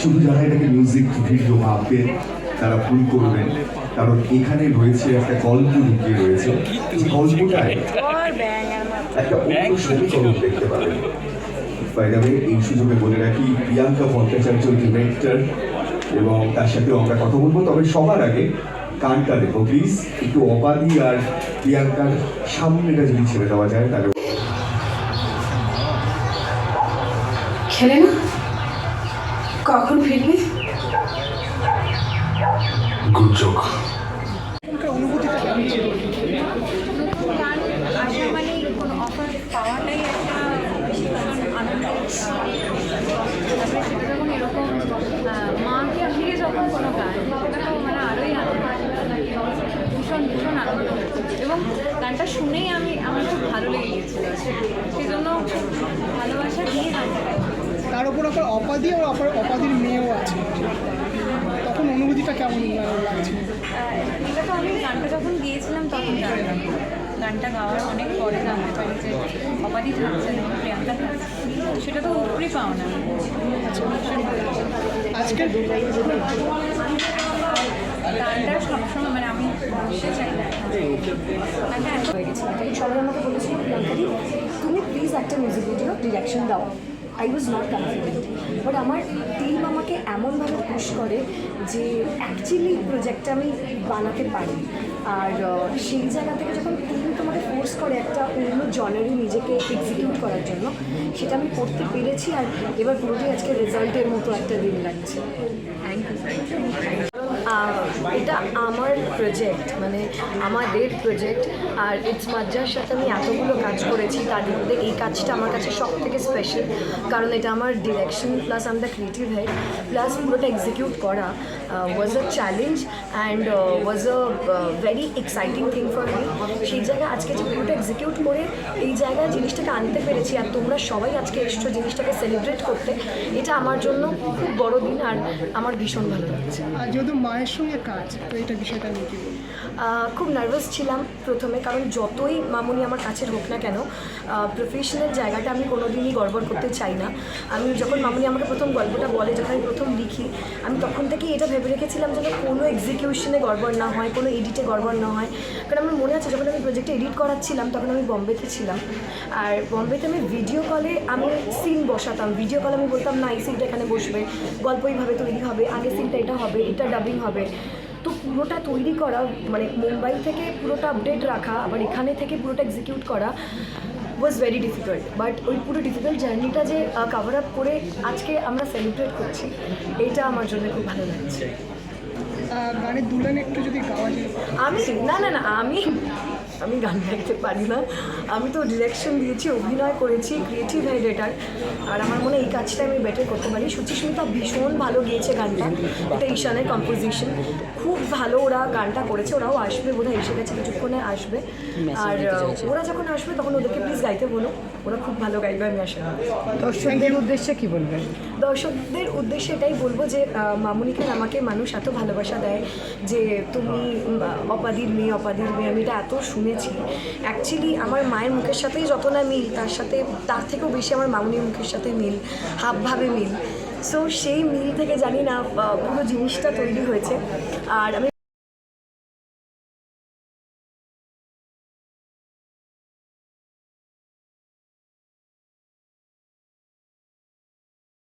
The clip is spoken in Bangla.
শুধু যারা এটাকে মিউজিক ভিডিও ভাববেন তারা ভুল করবেন। কারণ এখানে রয়েছে একটা গল্প লুকিয়ে রয়েছে। যে গল্পটায় একটা অন্য সমীকরণ দেখতে পাবেন। বাইরে এই সুযোগে বলে রাখি, প্রিয়াঙ্কা ভট্টাচার্য ডিরেক্টর এবং তার সাথে আমরা কথা বলব। তবে সবার আগে গানটা দেখো প্লিজ একটু অবাধি আর প্রিয়াঙ্কার সামনেটা যদি ছেড়ে দেওয়া যায়, তাহলে খেলে না কখন ফিরবি গুজব গান আসা মানেই কোনো অফার পাওয়াটাই একটা ভীষণ আনন্দের আহ, যখন এরকম আহ, মাকে ঘিরে যখন কোনো গান সেটা তো মানে আরোই আনন্দ ভীষণ ভীষণ আনন্দ এবং গানটা শুনেই আমি আমার খুব ভালো লেগে গিয়েছিল। সেই জন্য ভালোবাসা দিয়ে গানটা। তার উপর আবার অপাদি আর অপর অপাদির মেয়েও আছে। তখন অনুভূতিটা কেমন মানে লাগছে? এটা তো আমি গানটা যখন গিয়েছিলাম তখন জানতাম। গানটা গাওয়ার অনেক পরে জানতে পারি যে অপাধি থাকছে প্রিয়াঙ্কা থাকছে সেটা তো উপরি পাও না। আজকে গানটা সবসময় মানে আমি বসে চাই না। গানটা এত হয়ে গেছে। তাই সবাই আমাকে বলেছিল প্রিয়াঙ্কাদি। তুমি প্লিজ একটা মিউজিক ভিডিও ডিরেকশন দাও। I was not confident but আমার টিম আমাকে এমনভাবে পুশ করে যে অ্যাকচুয়ালি প্রজেক্টটা আমি বানাতে পারি। আর সেই জায়গা থেকে যখন টিম তোমাকে ফোর্স করে একটা অন্য জনারে নিজেকে এক্সিকিউট করার জন্য সেটা আমি করতে পেরেছি আর এবার পুরোটাই আজকে রেজাল্টের মতো একটা দিন লাগছে। থ্যাংক ইউ এটা আমার প্রজেক্ট মানে আমাদের প্রজেক্ট আর ইটস মাজ্জার সাথে আমি এতগুলো কাজ করেছি, তার মধ্যে এই কাজটা আমার কাছে সব থেকে স্পেশাল কারণ এটা আমার ডিরেকশন প্লাস আমি দ্য ক্রিয়েটিভ হেড প্লাস পুরোটা এক্সিকিউট করা was a challenge and was a very exciting thing for me সেই জায়গায় আজকে যে পুরোটা এক্সিকিউট করে এই জায়গায় জিনিসটাকে আনতে পেরেছি, আর তোমরা সবাই আজকে এসছো জিনিসটাকে সেলিব্রেট করতে, এটা আমার জন্য খুব বড় দিন আর আমার ভীষণ ভালো লাগছে। আর যেহেতু মায়ের সঙ্গে কাজ তো এটা বিষয়টা নিয়ে কি খুব নার্ভাস ছিলাম প্রথমে কারণ যতই মামুনি আমার কাছের হোক না কেন প্রফেশনাল জায়গাটা আমি কোনোদিনই গড়বড় করতে চাই না। আমি যখন মামুনি আমাকে প্রথম গল্পটা বলে যখন আমি প্রথম লিখি আমি তখন থেকেই এটা ভেবে রেখেছিলাম যেন কোনো এক্সিকিউশনে গড়বড় না হয় কোনো এডিটে গড়বড় না হয়। কারণ আমার মনে আছে যখন আমি প্রজেক্টে এডিট করাচ্ছিলাম তখন আমি বম্বেতে ছিলাম। আর বম্বেতে আমি ভিডিও কলে আমি সিন বসাতাম। ভিডিও কলে আমি বলতাম না এই সিনটা এখানে বসবে। গল্প এইভাবে তৈরি হবে। আগে সিনটা এটা হবে এটা ডাবিং হবে। তো পুরোটা তৈরি করা মানে মুম্বাই থেকে পুরোটা আপডেট রাখা, আবার এখানে থেকে পুরোটা এক্সিকিউট করা ওয়াজ ভেরি ডিফিকাল্ট বাট ওই পুরো ডিফিকাল্ট জার্নিটা যে কাভার আপ করে আজকে আমরা সেলিব্রেট করছি, এটা আমার জন্য খুব ভালো লাগছে। গানের দুলানে একটু যদি গাওয়া যায়। আমি না না না আমি আমি গান গাইতে পারি না। আমি তো ডিরেকশন দিয়েছি অভিনয় করেছি ক্রিয়েটিভ এটার আর আমার মনে এই কাজটা আমি বেটার করতে পারি। সুচিস্মিতা ভীষণ ভালো গিয়েছে গানটা এটা ঈশানের কম্পোজিশন খুব ভালো ওরা গানটা করেছে ওরাও আসবে বোধহয় এসে গেছে কিছুক্ষণে আসবে। আর ওরা যখন আসবে তখন ওদেরকে প্লিজ গাইতে বলো। ওরা খুব ভালো গাইবে আমি আশা দর্শকদের উদ্দেশ্যে কি বলবেন? দর্শকদের উদ্দেশ্যে এটাই বলব যে আহ, মামুনি খান আমাকে মানুষ এত ভালোবাসা দেয় যে তুমি অপাধির মেয়ে অপাদির মেয়ে, আমি এটা এত শুনেছি। অ্যাকচুয়ালি আমার মায়ের মুখের সাথেই যত না মিল, তার সাথে, তার থেকেও বেশি আমার মামুনির মুখের সাথে মিল, হাবভাবে মিল। সো সেই মিল থেকে জানি না পুরো জিনিসটা তৈরি হয়েছে। আর আমি